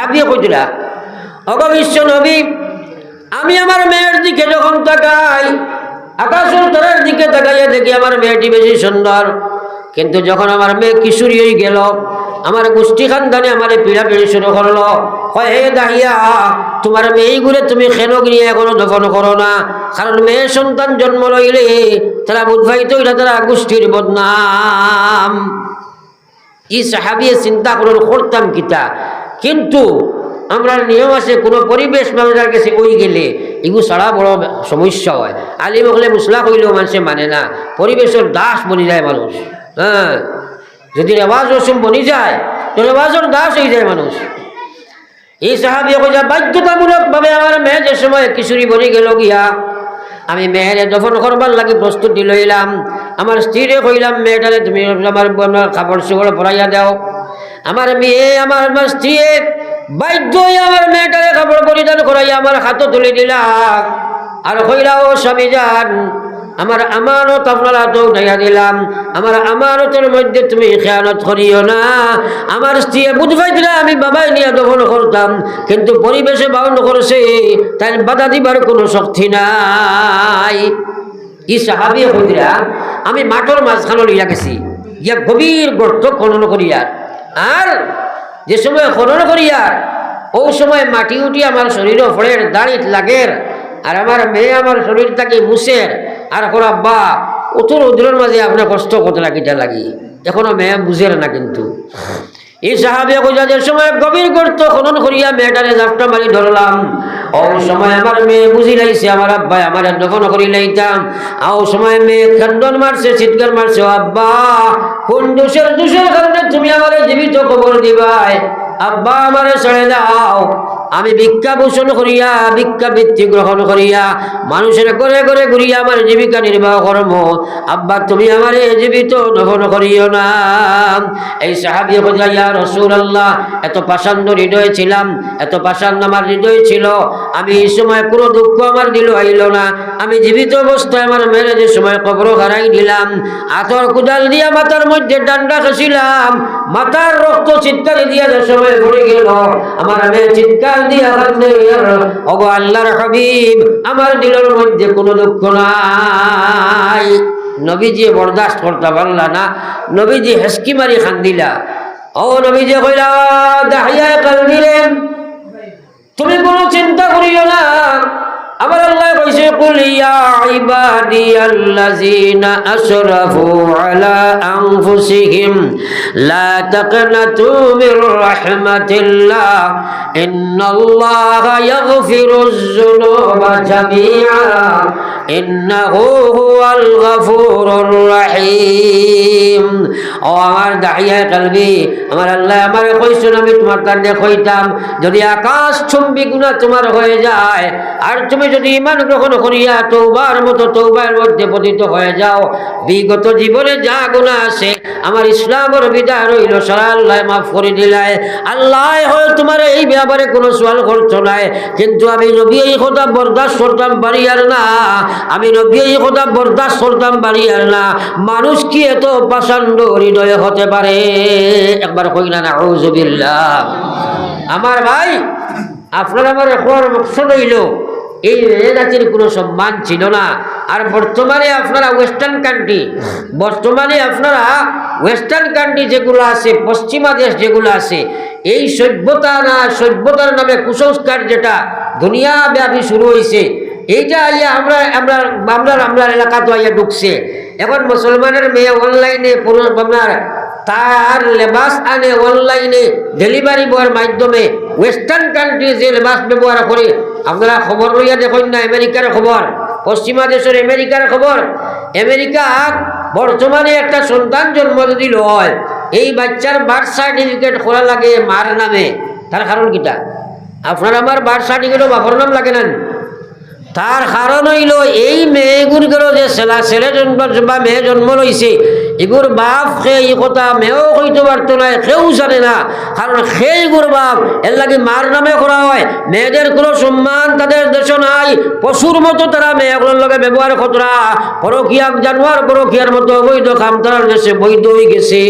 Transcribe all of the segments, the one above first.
হাবিয়ে কইতরা অগ বিশ্ব নবী, আমি আমার মেয়ের দিকে যখন তাকাই, আকাশের তরের দিকে তাকাইয়া দেখি আমার মেয়েটি বেশি সুন্দর। কিন্তু যখন আমার মেয়ে কিশোরী হয়ে গেল, আমার গোষ্ঠী খানদানে আমার পিড়া পিড়ি শুরু করল। কয়, হে দাহিয়া, তোমার মেয়েগুলো তুমি খেন গিয়ে এখনও দফন করো না? কারণ মেয়ে সন্তান জন্ম লইলে তারা বুধবাহিত হইলে তারা গোষ্ঠীর বদনাম। ই সাহাবিয়ে চিন্তা করুন, করতাম কিতা? কিন্তু আমরা নিয়ম আছে, কোনো পরিবেশ মানুষের কাছে ওই গেলে এগুলো ছাড়া বড় সমস্যা হয়। আলিম হলে মুসলা কইলেও মানুষে মানে না, পরিবেশের দাস বনি যায় মানুষ হ্যাঁ। যদি রেওয়াজ রসুম বনি যায়, তো রেওয়াজের দাস হয়ে যায় মানুষ। এই সাহাবি কইয়া বাধ্যতামূলকভাবে আমার মেয়ে যে সময় কিশোরী বনি গেল গিয়া, আমি মেয়েরে দফন করবার লাগি প্রস্তুতি লইলাম। আমার স্ত্রীরে কইলাম, মেয়েটারে তুমি আমার কাপড় চোপড় পরাইয়া দাও। আমার মেয়ে, আমার স্ত্রী বাধ্য আমার মেয়েটারে কাপড় পরিধান করাইয়া আমার হাতও তুলে দিলাম আর কইলা ও স্বামী যান আমার আমানত আপনারা তো উঠাইয়া দিলাম। আমার আমানতের মধ্যে তুমি খেয়ানত করিও না। আমার স্ত্রী বুঝবাই দিলা আমি বাবাই নিয়ে দখল করতাম, কিন্তু পরিবেশে বাউন্ড করছে, তাই বাধা দিবার কোনো শক্তি নাই। ই সাহাবি হইরা আমি মাঠর মাঝখানে লইয়া গেছি। ইয়া গভীর গর্ত খনন করিয়ার আর যে সময় খনন করিয়ার ও সময় মাটি উঠি আমার শরীর ফড়ের দাঁড়িত লাগের, আর আমার মেয়ে আমার শরীর তাকে মুসের আর এখন আব্বা অত রৌদ্রের মাঝে আপনার কষ্ট কত লাগিটা লাগি? এখনও মেয়ে বুঝের না কিন্তু। এই সাহাবিয়া কইলাদের সময় গভীর গর্ত খনন করিয়া মেয়েটারে জাপটা মারি ধরলাম। ও সময় আমার মেয়ে বুঝি লাইছে, আমার আব্বাই আমার দখল করি লাইতাম। আও সময় মেয়ে খান্ডন মারছে চিৎকার মারছে আব্বা, কোন দোষের দোষের কারণে তুমি আমার জীবিত কবর দিবাই? আব্বা, আমারে ছেড়ে দাও। আমি ভিক্ষা পোষণ করিয়া, ভিক্ষা বৃত্তি গ্রহণ করিয়া, মানুষের ঘরে ঘরে ঘুরিয়া আমার জীবিকা নির্বাহ কর্ম। আব্বা, তুমি আমার জীবিত দহন করিও না। এই সাহাবি বোঝাইয়া রসুল আল্লাহ এত পাষাণ্ড হৃদয় ছিলাম, এত পাষাণ্ড আমার হৃদয় ছিল। আমি এই সময় কোনো দুঃখ আমার দিল, আইল না। আমি জীবিত অবস্থায় আমার মেরে যে সময় কবর হারাই দিলাম। আতর কুদাল দিয়া মাথার মধ্যে ডান্ডা খাসিলাম মাথার রক্ত চিৎকার দিয়া যে সময় পড়ে গেল, আমার মেয়ে চিৎকার আল্লাহর আমার দিলের মধ্যে কোনো দুঃখ নাই। নবীজি বরদাস্ত করতে পারলা না। নবীজি হেসকি মারি খান দিলা। ও নবীজি কইলা দাহিয়া দিলেন তুমি কোনো চিন্তা করিও না। আমার আল্লাহ কইছে কুল ইয়া ইবাদিয়াল্লাযিনা আসরাফু আলা আনফুসিহিম, লা তাকনাতু মির রাহমাতিল্লাহ, ইন্নাল্লাহা ইয়াগফিরুয যুনুবা জামিআ, ইন্নাহু হুয়াল গফুরুর রহিম. ও আমার দাহিয়া কলবি আমার আল্লাহ আমার কইছেন, আমি তোমার কাছে কইতাম যদি আকাশ গুণা তোমার হয়ে যায়, আর তুমি যদি ইমান গ্রহণ করিয়া তৌবার মতো তৌবার মধ্যে পতিত হয়ে যাও, বিগত জীবনে যা গুণা আছে, আমার ইসলামের বিদায় রইল, সারা আল্লাহ মাফ করে দিলায়। আল্লাহ হয় তোমার এই ব্যাপারে কোনো সোয়াল করছ নাই। কিন্তু আমি নবী এই কথা বরদাস্ত করতাম পারি আর না। আমি নবী এই কথা বরদাস্ত করতাম পারি আর না। মানুষ কি এত পাষাণ্ড হৃদয় হতে পারে। একবার কই না আমার ভাই, আপনার আমার এখন মকসদ হইল, এই জাতির কোনো সম্মান ছিল না। আর বর্তমানে আপনারা ওয়েস্টার্ন কান্ট্রি, বর্তমানে আপনারা ওয়েস্টার্ন কান্ট্রি যেগুলো আছে, পশ্চিমা দেশ যেগুলো আছে, এই সভ্যতা না, সভ্যতার নামে কুসংস্কার যেটা দুনিয়া ব্যাপী শুরু হয়েছে এইটা আইয়া আমরা আমরা আমরা আমরা এলাকা তো আইয়া ঢুকছে। এখন মুসলমানের মেয়ে অনলাইনে আপনার, তার লেবাস আনে অনলাইনে ডেলিভারি বয়ের মাধ্যমে। ওয়েস্টার্ন কান্ট্রি যে লেবাস ব্যবহার করে, আপনারা খবর লইয়া দেখুন না, আমেরিকার খবর, পশ্চিমা দেশের আমেরিকার খবর। আমেরিকা বর্তমানে একটা সন্তান জন্ম যদি হয় এই বাচ্চার বার্থ সার্টিফিকেট খোলা লাগে মার নামে। তার কারণ কিটা? আপনার আমার বার্থ সার্টিফিকেটও বাপর নাম লাগে না। তার কারণ হইল, এই মেয়েগুলোর যে ছেলা ছেলে জন্ম বা মেয়ে জন্ম লইছে এগুর বাপ সে এই কথা মেয়েও কইতে পারতো না, কেউ জানে না। কারণ সেই গুর বাপ, এর লাগে মার নামে করা হয়। মেয়েদের কোনো সম্মান তাদের দেশ নাই। পশুর মতো তারা মেয়েগুলোর লগে ব্যবহার খতরা পরকিয়া জানোয়ার পরকিয়ার মতো অবৈধ কাম তারার দেশে বৈধ হয়ে গেছে।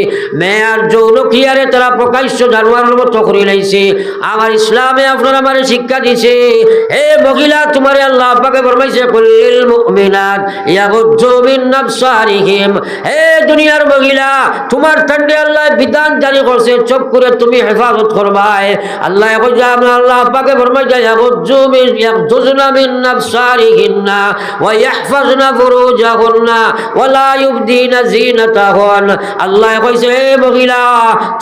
মেয়ে আর যৌন ক্রিয়ারে তারা প্রকাশ্য জানোয়ারের মতো করে লাইছে। আমার ইসলামে আপনার আমার শিক্ষা দিছে এ মহিলা, তোমারে আল্লাহ পাকে ফরমাইছে কুল্লিল মুমিনাত ইয়াগুজ্জু মিন নাবসারিহিম হে দুনিয়ার মহিলা, তোমার ঠান্ডে আল্লাহ বিধান জারি করছে করে তুমি হেফাজত আল্লাহ আল্লাহ পাকে মিন মিন ওয়া ওয়া লা জিনাতাহুন আল্লাহ কইছে, হে মহিলা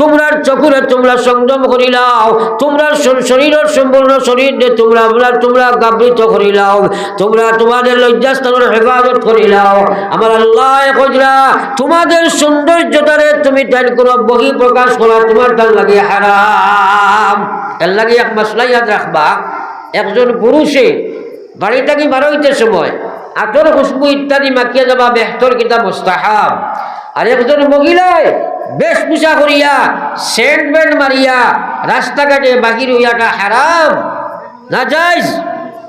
তোমরা চকুরে তোমরা সংযম করিলাও, তোমরা সম্পূর্ণ শরীর তোমরা তোমরা গাবৃত করিলাও। তোমরা তোমাদের লজ্জাস্থানের হেফাজত করিলাও আমার আল্লাহ তোমাদের সৌন্দর্যতারে তুমি তাই কোনো বহি প্রকাশ করা তোমার তার লাগে হারাম। এর লাগে এক মাসলাই ইয়াদ রাখবা। একজন পুরুষে বাড়ি থাকি বারো হইতে সময় আতর, খুশবু ইত্যাদি মাখিয়া যাবা, বেহতর কিতা মুস্তাহাব। আর একজন মহিলায় বেশভূষা করিয়া, সেন্ট বেন্ট মারিয়া, রাস্তাঘাটে বাহির হইয়াটা হারাম। না যাইস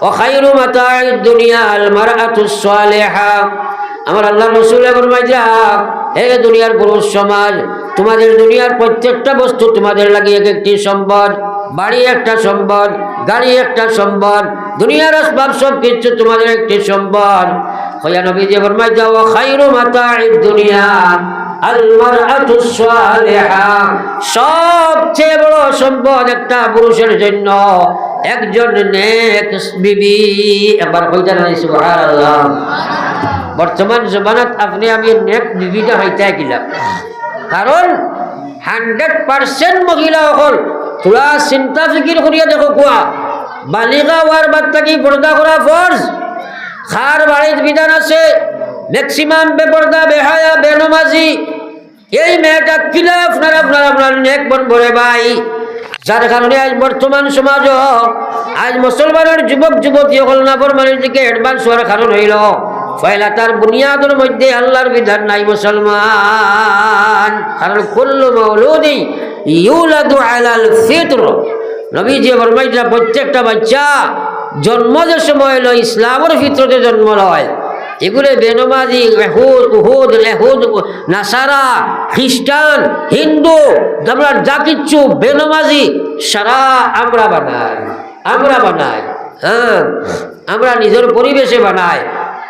وخير متاع الدنيا المرأة الصالحة আমার আল্লাহ রসুলে ফরমাইয়া হে দুনিয়ার পুরুষ সমাজ তোমাদের দুনিয়ার প্রত্যেকটা বস্তু তোমাদের লাগে এক একটি সম্পদ বাড়ি একটা সম্পদ গাড়ি একটা সম্পদ দুনিয়ার আসবাব সব কিছু তোমাদের একটি সম্পদ হইয়া নবী যে ফরমাই যাও খাইরু মাতা দুনিয়া আলমারআতু সালিহা সবচেয়ে বড় সম্পদ একটা পুরুষের জন্য একজন নেক বিবি। একবার কইতা নাই, সুবহানাল্লাহ। বর্তমান জমানাত আপনি, আমি নেক বিবিটা হইতে গেলাম। কারণ হান্ড্রেড পার্সেন্ট মহিলা অকল। তোরা চিন্তা ফিকির করিয়া দেখো কোয়া বালিকা হওয়ার বাদ থাকি পর্দা করা ফর্জ খার বাড়ির বিধান আছে। ম্যাক্সিমাম বেপর্দা বেহায়া, বেনমাজি। এই মেয়েটা কিলা আপনার আপনার আপনার নেক বন ভরে ভাই যার কারণে আজ বর্তমান সমাজ আজ মুসলমানের যুবক যুবতী হল না ফরমানের দিকে অ্যাডভান্স হওয়ার কারণ হইল। ফয়লা তার বুনিয়াদের মধ্যে আল্লাহর বিধান নাই মুসলমান। কারণ কুল্লু মৌলুদি ইউলাদু আলাল ফিতর। নবী যে ফরমাইটা প্রত্যেকটা বাচ্চা জন্ম যে সময় হলো ইসলামের ভিতরতে জন্ম লয়। এগুলো বেনমাজি এহুদ উহুদ, লেহুদ, নাসারা, খ্রিস্টান, হিন্দু আমরা যা কিচ্ছু বেনমাজি, সারা আমরা বানাই আমরা বানাই হ্যাঁ আমরা নিজের পরিবেশে বানাই।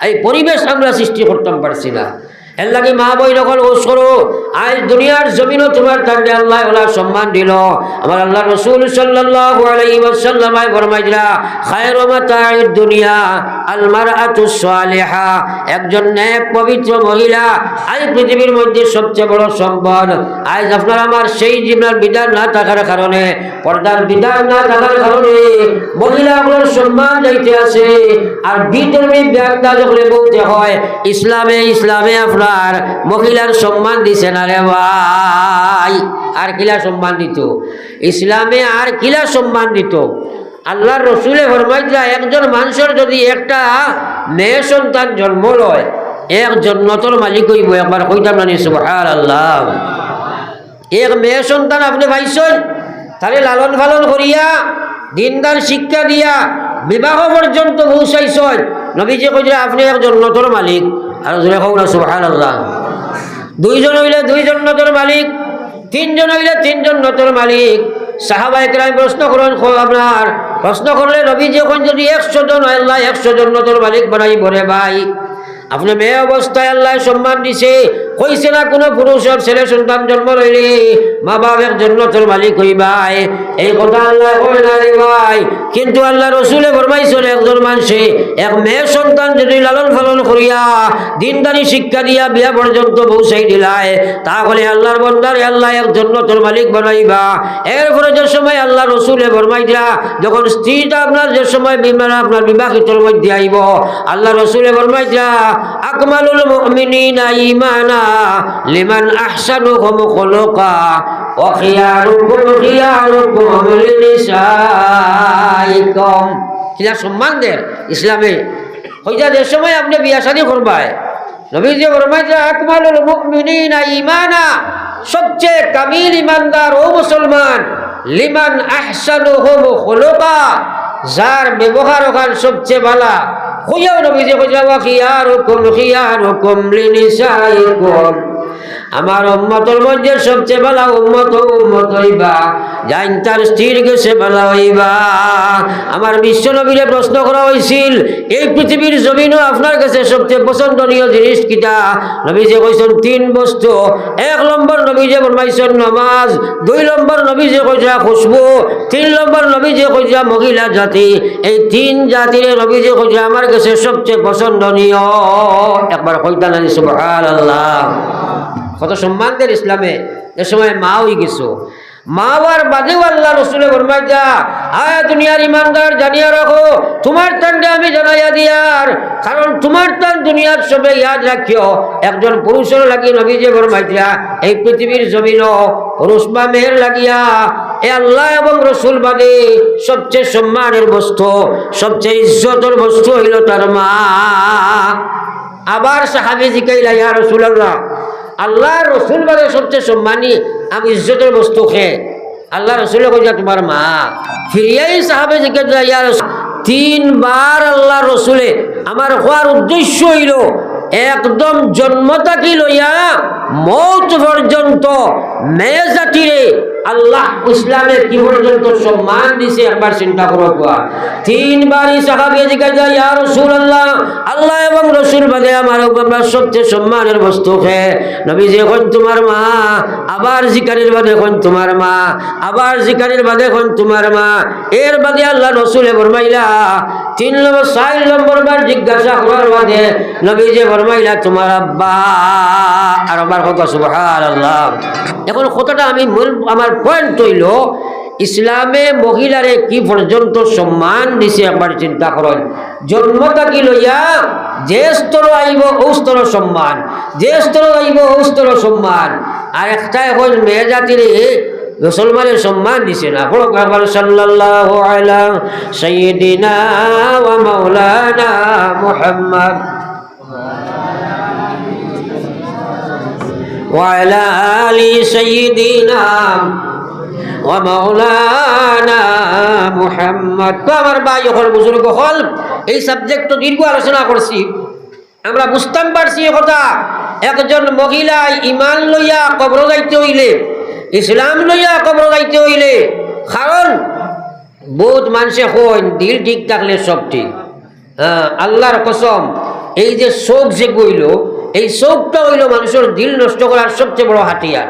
এই পরিবেশ আমরা সৃষ্টি করতাম পারছি না। এর লাগে মা বই নকল ওস করো আজ দুনিয়ার জমিনও তোমার থাকবে আল্লাহ ওলা সম্মান দিল। আমার আল্লাহ রসুল সাল্লাল্লাহু আলাইহি ওয়াসাল্লাম আই ফরমাইলা খায়রু দুনিয়া। আল মারআতু সালিহা, একজন নেক পবিত্র মহিলা। আজ পৃথিবীর মধ্যে সবচেয়ে বড় সম্পদ। আজ আপনার আমার সেই জীবনের বিধান না থাকার কারণে, পর্দার বিধান না থাকার কারণে মহিলাগুলোর সম্মান যাইতে আছে আর বিধর্মী ব্যাগদা যখন বলতে হয়, ইসলামে ইসলামে আপনার মহিলার সম্মান দিছে না রে ভাই। আর কিলা সম্মান দিত? ইসলামে আর কিলা সম্মান দিত? আল্লাহর রসুলে ফরমাইলা একজন মানুষের যদি একটা মেয়ে সন্তান জন্ম লয় এক জন্নতর মালিক হইব, একবার কইতাম না সুবহান আল্লাহ এক মেয়ে সন্তান আপনি পাইছেন, তারে লালন পালন করিয়া, দিনদার শিক্ষা দিয়া, বিবাহ পর্যন্ত পৌঁছাইছেন, নবীজি কইলে আপনি এক জন্নতর মালিক। আর জোরে কৌ না সুবহান আল্লাহ দুইজন হইলে দুইজন নতর মালিক, তিনজন হইলে তিনজন নতর মালিক। সাহাবা একরাম প্রশ্ন করেন আপনার। প্রশ্ন করলে নবী যখন যদি একশো জন আল্লাহ একশো জন নতুন মালিক বানাই বলে ভাই। আপনার মেয়ে অবস্থায় আল্লাহ সম্মান দিছে। কইছে না কোনো পুরুষের ছেলে সন্তান জন্ম লইলে? মা বাবের জন্য তোর মালিক হইবাই এই কথা আল্লাহ কই না রে ভাই। কিন্তু আল্লাহ রসুলে ফরমাইছেন, একজন মানুষে, এক মেয়ে সন্তান যদি লালন পালন করিয়া, দিনদারি শিক্ষা দিয়া বিয়া পর্যন্ত পৌঁছাই দিলায়, তাহলে আল্লাহর বন্দারে আল্লাহ এক জন্য তোর মালিক বানাইবা। এরপরে যে সময় আল্লাহ রসুলে ফরমাই দিয়া যখন স্ত্রীটা আপনার যে সময় বিমান আপনার বিবাহিতর মধ্যে আইব, আল্লাহ রসুলে ফরমাই দিয়া আকমালুল মুমিনিনা ঈমানা লিমান আহসানুহুম খুলুকা ওয়া খিয়ারুকুম খিয়ারুকুম লিনিসাইকুম। কিলা সম্মান দেন ইসলামে। হইয়া যে সময় আপনি বিয়া শাদী করবায়, নবীজি ফরমাই দিয়া আকমালুল মুমিনিনা ঈমানা, সবচেয়ে কামিল ইমানদার ও মুসলমান, লিমান আহসানুহুম খুলুকা, যার ব্যবহার ওখান সবচেয়ে ভালা। খুঁজাও নবীজি খুঁজা ওয়া খিয়ারুকুম খিয়ারুকুম লিনিসাইকুম। আমার উম্মতর মধ্যে সবচেয়ে ভালো উম্মত উম্মত হইবা। জাইন তার স্থির গেছে ভালো হইবা। আমার বিশ্ব নবীরে প্রশ্ন করা হয়েছিল এই পৃথিবীর জমিনও আপনার কাছে সবচেয়ে পছন্দনীয় জিনিস কিটা? নবীজে কইছেন, তিন বস্তু। এক নম্বর নবীজে ফরমাইছেন, নমাজ। দুই নম্বর নবীজে কইছা, খুশবু। তিন নম্বর নবীজে কইছা, মহিলা জাতি। এই তিন জাতির নবীজে কইছা, আমার কাছে সবচেয়ে পছন্দনীয়। একবার কইতা নানি সুবহানাল্লাহ। কত সম্মান দেন ইসলামে? এ সময় মা হয়ে গেছো। মা আর বাদেও আল্লাহ রসুলে ফরমাই যা, আয় দুনিয়ার ইমানদার জানিয়া রাখো, তোমার টানটা আমি জানাইয়া দিয়ার কারণ তোমার টান দুনিয়ার সবে ইয়াদ রাখিও। একজন পুরুষের লাগি নবী যে ফরমাই দিয়া এই পৃথিবীর জমিন পুরুষ বা মেয়ের লাগিয়া, এ আল্লাহ এবং রসুল বাদে সবচেয়ে সম্মানের বস্তু, সবচেয়ে ইজ্জতের বস্তু হইল তার মা। আবার সাহাবি জিকাইলা ইয়া রসুল আল্লাহ আল্লাহ রসুল বাদে সবচেয়ে সম্মানী, আমি ইজ্জতের বস্তু খে আল্লাহ রসুল কইয়া তোমার মা। ফিরিয়াই সাহাবে জিজ্ঞেস ইয়া তিনবার আল্লাহ রসুলে আমার হওয়ার উদ্দেশ্য হইল একদম জন্ম থাকি লইয়া মৌত পর্যন্ত মেয়ে জাতিরে আল্লাহ ইসলামে কি পর্যন্ত সম্মান দিছে একবার চিন্তা করো কোয়া তিনবারই সাহাবিয়ে জিজ্ঞাসা ইয়া রসুল আল্লাহ এবং রসুল বাদে আমার আমরা সবচেয়ে সম্মানের বস্তু খে নবীজি, এখন তোমার মা, আবার জিকারির বাদে এখন তোমার মা, আবার জিকারির বাদে এখন তোমার মা। এর বাদে আল্লাহ রসুলে ফরমাইলা, তিন নম্বর, চার নম্বর বার জিজ্ঞাসা করার বাদে নবীজি ফরমাইলা, তোমার আব্বা আর আমার এখন আমি আমার পয়েন্ট ইসলামে মহিলারে কি পর্যন্ত সম্মান দিছে একবার চিন্তা করেন। জন্ম থাকি লইয়া যে স্তর আইব, ও সম্মান। যে স্তর আইব, ও সম্মান। আর একটা এখন মেয়ে জাতির মুসলমানের সম্মান দিছে না। বড় সাল্লাল্লাহু আলা সাইয়্যিদিনা ওয়া মাওলানা মুহাম্মদ। وعلى آل سيدنا ومولانا محمد তো আমার ভাই হল বুজুর্গ হল এই সাবজেক্ট দীর্ঘ আলোচনা করছি আমরা বুঝতাম পারছি এ কথা একজন মহিলা ইমান লইয়া কবর যাইতে হইলে ইসলাম লইয়া কবর যাইতে হইলে কারণ বহুত মানুষে হন দিল ঠিক থাকলে সব ঠিক হ্যাঁ আল্লাহর কসম এই যে শোক যে গইল এই শোকটা হইল মানুষের দিল নষ্ট করার সবচেয়ে বড় হাতিয়ার।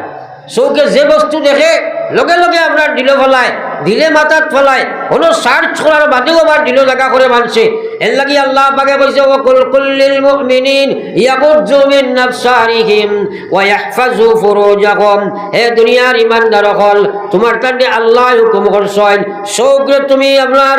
শোকে যে বস্তু দেখে, লগে লগে আপনার দিল ফলায় দিলে মাথাত ফলায় কোনো সার্চ করার বাদেও আবার দিল জায়গা করে মানছে এর লাগি আল্লাহ পাকে কইছে, ও কুল কুল্লিল মুমিনিন ইয়াকুজ্জু মিন নাফসারিহিম ওয়া ইয়াহফাজু ফুরুজাহুম হে দুনিয়ার ইমানদার হল তোমার কাছে আল্লাহ হুকুম করছেন। শোকরে তুমি আপনার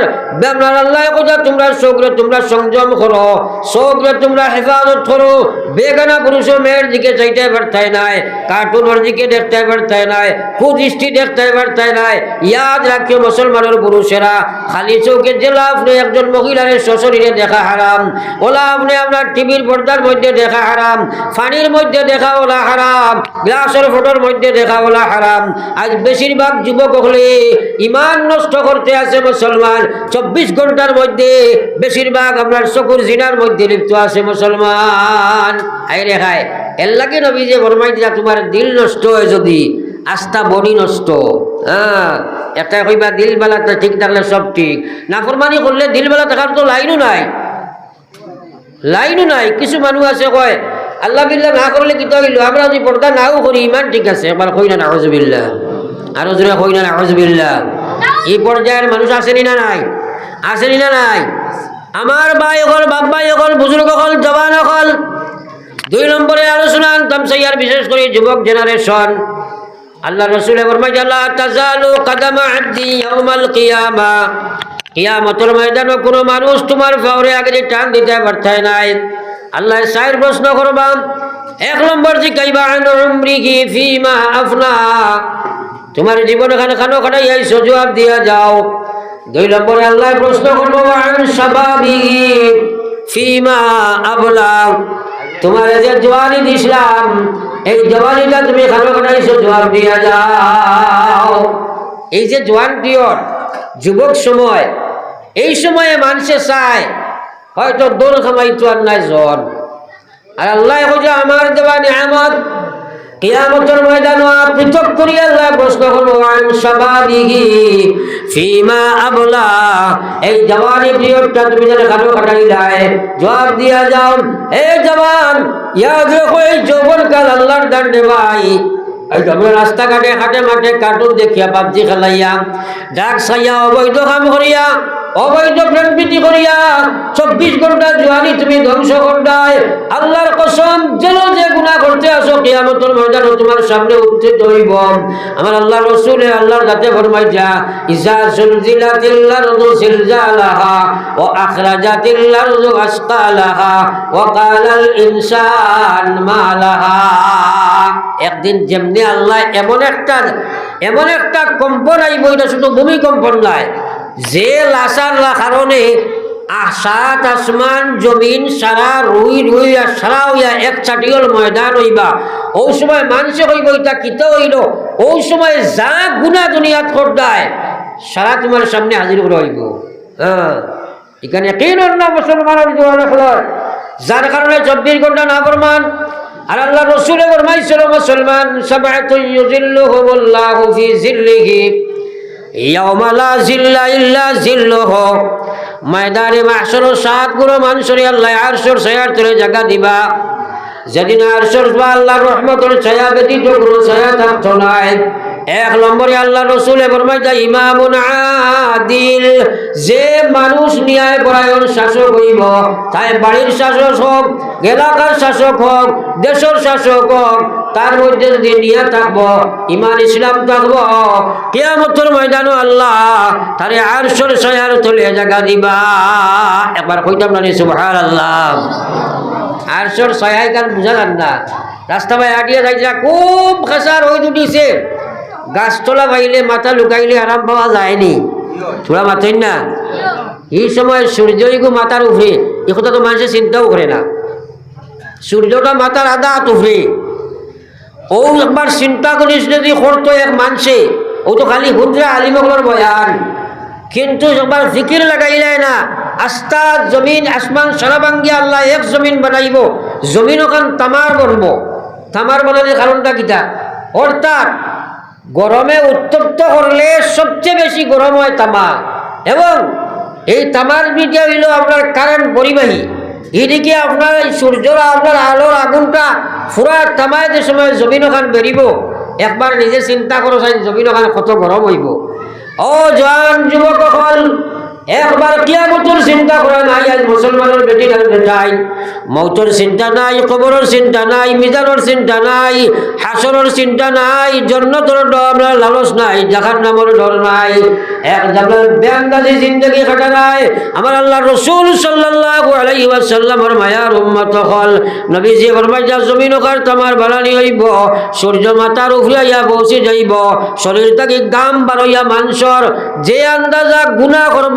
আপনার আল্লাহ কথা? তোমরা শোকরে তোমরা সংযম করো। শোকরে তোমরা হেফাজত করো। বেগানা পুরুষ মেয়ের দিকে চাইতে পারতাই নাই, কার্টুনের দিকে দেখতে পারতাই নাই, কুদৃষ্টি দেখতে পারতাই নাই, ইয়াদ রাখিও মুসলমানের পুরুষেরা খালি চৌকে জেলা আপনি একজন মহিলার শ্বশুরিরে দেখা হারাম ওলা আপনি আপনার টিভির পর্দার মধ্যে দেখা হারাম, ফানির মধ্যে দেখা ওলা হারাম, গ্লাসের ফটোর মধ্যে দেখা ওলা হারাম। আজ বেশিরভাগ যুবক হলে ইমান নষ্ট করতে আছে মুসলমান, চব্বিশ ঘণ্টার মধ্যে বেশিরভাগ আপনার চকুর জিনার মধ্যে লিপ্ত আছে মুসলমান। আই রে খায় এর লাগে নবী যে ফরমাই দিয়া, তোমার দিল নষ্ট হয় যদি। আস্থা বডি নষ্ট। হ্যাঁ এটা কইবা দিল বেলাতে ঠিক থাকলে সব ঠিক। নাফরমানি করলে দিল বেলা থাকার তো লাইনও নাই। লাইনও নাই। কিছু মানুষ আছে কয়, আল্লাহ বিল্লাহ না করলে কি হইল আমরা যদি পর্দা নাও করি, ইমান ঠিক আছে একবার কই না নাহজবিল্লা আরও জোরে কই না নাহজবিল্লা এই পর্যায়ের মানুষ আসেনি না নাই? আসেনি না নাই? আমার ভাই অকল বাপ ভাই অকল, বুজুর্গ অকল, জবান অকল। দুই নম্বরে আলোচনা আনতাম সাইয়ার বিশেষ করে যুবক জেনারেশন আল্লাহ কিয়ামা। কিয়ামতের ময়দানে কোনো মানুষ তোমার ফাওরে আগে যে টান দিতে পারতায় নাই আল্লাহ সাইর প্রশ্ন করবাম এক নম্বর উমরিহি ফিমা আফনা। তোমার জীবন এখানে খানো খানাই আইসো জবাব দিয়া যাও। দুই নম্বরে আল্লাহ প্রশ্ন করব ফিমা আবলা তোমার যে জোয়ানি দিছিলাম, এই জোয়ারিটা তুমি খারাপ খানাইছো জবাব দিয়া যাও। এই যে জোয়ান পিয়র, যুবক সময়, এই সময়ে মানুষে চায়, হয়তো দোল খামাইতো আর নাই জন আর আল্লাহ আমার দেওয়া নিয়ামত কিয়ামতের ময়দান পৃথক করি আল্লাহ প্রশ্ন করব, আন শাবাবিহি ফিমা আবলা। এই জওয়ানি পিরিয়ডটা তুমি যেন কাটো কাটাইলাই জবাব দিয়া যাও, এ জওয়ান ইয়াদ রাখো, এই যৌবনকাল আল্লাহর দান্ডে ভাই। রাস্তাঘাটে, হাটে মাঠে, কার্টুন দেখিয়া, পাবজি খেলাইয়া, ডাক সাইয়া অবৈধ কাম করিয়া অবৈধ প্রেমপ্রীতি করিয়া চব্বিশ ঘণ্টা জোয়ানি তুমি ধ্বংস করতায় আল্লাহর কসম, যেন যে গুণা করতে আসো, কিয়ামতের ময়দান তোমার সামনে উঠতে হইব। আমার আল্লাহ রসুলে আল্লাহর যাতে ফরমাইছা ইসা সুলজিলাতিল আরদু জিলজালাহা ও আখরাজাতিল আরদু আসকালাহা ওয়া কালাল ইনসান মা লাহা একদিন যেমনি আল্লাহ এমন একটা এমন একটা কম্পন আইব, এটা শুধু ভূমিকম্পন নয় যে লাসার কারণে আসাত আসমান জমিন সারা রুই রুই আর সারা হইয়া এক চাটিয়ল ময়দান হইবা। ও সময় মানুষে হইব এটা কিতে হইল? ও সময় যা গুণা দুনিয়াত করদায়, সারা তোমার সামনে হাজির করে হইব। হ্যাঁ এখানে কেন মুসলমানের জোয়ান যার কারণে চব্বিশ ঘণ্টা না ফরমান, আর আল্লাহ রসুলে ফরমাইছিল, মুসলমান সাবাতুন ইউজিল্লুহুমুল্লাহু ফি জিল্লিহি ইয়াউমা লা জিল্লা ইল্লা জিল্লুহু। ময়দানে মাহশর সাতগুলো মানুষের আল্লাহ আরশের তলে জায়গা দিবা। যেদিন আরশের বা আল্লাহর রহমতের ছায়া ব্যতীত কোনো ছায়া থাকতো নাই। এক নম্বরে আল্লাহ রসুল ফরমাইতা আদিল যে মানুষ ন্যায় পরায়ণ শাসক হইব, তাই বাড়ির শাসক হোক, এলাকার শাসক হোক, দেশের শাসক হোক, তার মধ্যে যদি নিয়ে থাকব ইমান ইসলাম থাকব, কেয়ামতর ময়দানও আল্লাহ তারে আরশোর সয়ার তলে জায়গা দিবা। একবার কইতাম না সুবহান আল্লাহ আরশোর সয়াই কার বুঝা না। রাস্তা ভাই আটিয়া যাইছিলা খুব খাসার হয়ে উঠিছে গাছতলা বাইলে মাথা লুকাইলে আরাম পাওয়া যায়নি। থোড়া মাথেন না? এই সময় সূর্যইগু মাথার উপরে এ কথা তো মানুষে চিন্তাও করে না। সূর্যটা মাথার আধা উপরে ও একবার চিন্তা করিস যদি করতো এক মানসে ও তো খালি হুদ্রা আলিমগর বয়ান। কিন্তু একবার ফিকির লাগাইলে না আস্তা জমিন, আসমান সারা ভাঙ্গিয়া আল্লাহ এক জমিন বানাইব। জমিন ওখান তামার বনব। তামার বনানোর কারণটা কিতা? অর্থাৎ গরমে উত্তপ্ত করলে সবচেয়ে বেশি গরম হয় তামা এবং এই তামার বিটা হইল আপনার কারেন্ট পরিবাহী। এদিকে আপনার এই সূর্যর আপনার আলোর আগুনটা ফুরা তামায় যে সময় জমিন ওখান বেরিব, একবার নিজে চিন্তা করো চাই জমিন ওখান কত গরম হইব। ও জয়ান যুবক হল একবার কিয়ামতর চিন্তা করা নাই, আজ মুসলমানের বেটি বেটাই মৌতর চিন্তা নাই, কবরের চিন্তা নাই, মিজানের চিন্তা নাই, হাসরের চিন্তা নাই, জন্নতর ডর লালস নাই, জাহান নামর ডর নাই। এক জামার ব্যাংগাজি জিন্দগি কাটা নাই আমার আল্লাহ রসুল সাল্লাল্লাহু আলাইহি ওয়াসাল্লামের মায়ার উম্মত হল। নবীজি ফরমাই যা জমিন ওখার তোমার বানানি হইব, সূর্য মাতার উপরে আইয়া পৌঁছে যাইব, শরীর থেকে গাম বারইয়া মাংসর যে আন্দাজা গুণা করব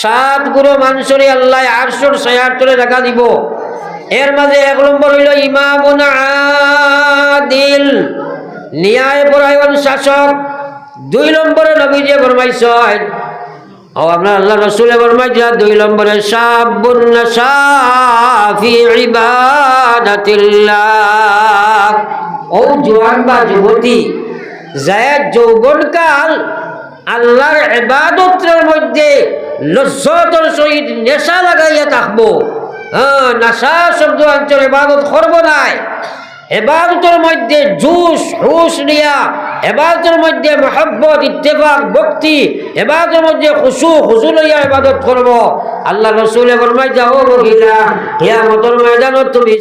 সাত গুরু মানুষরে আল্লাহ আরশুর ছায়ার তলে দেখা দিব। এর মাঝে এক নম্বর হইল ইমামুন আদিল। ন্যায় পরায়ণ শাসক। দুই নম্বরে নবীজে ফরমাইছেন, ও আপনার আল্লাহ রসুলে ফরমাইছে দুই নম্বরে সাবুন নাসাফি ইবাদাতিল্লাহ। ও জোয়ান বা যুবতী যায় যৌবনকাল আল্লাহর ইবাদতের মধ্যে লজ্জতর সহিত নেশা লাগাইয়া থাকব। হ্যাঁ নাশা শব্দ অঞ্চল ইবাদত করব নাই। এবাদতের মধ্যে জুস হুস নিয়া, এবাদতের মধ্যে মহব্বত, ইত্তেফাক, ভক্তি, এবাদতের মধ্যে খুশু খুশু লইয়া ইবাদত করব। আল্লাহ রসুলে ফরমাই যাও মহিলা হিয়া মতর ময়দানত তুমি